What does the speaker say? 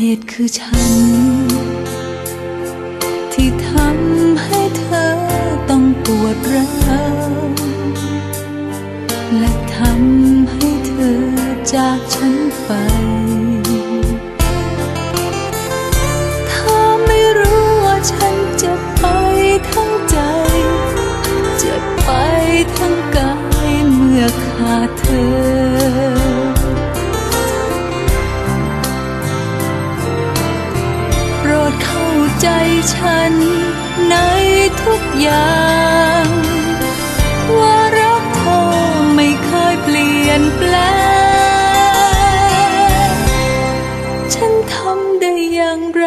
เหตุคือฉัน ที่ทำให้เธอต้องปวดร้าวและทำให้เธอจากฉันไป ใจฉันในทุกอย่าง ว่ารักเธอไม่เคยเปลี่ยนแปลง ฉันทำได้อย่างไร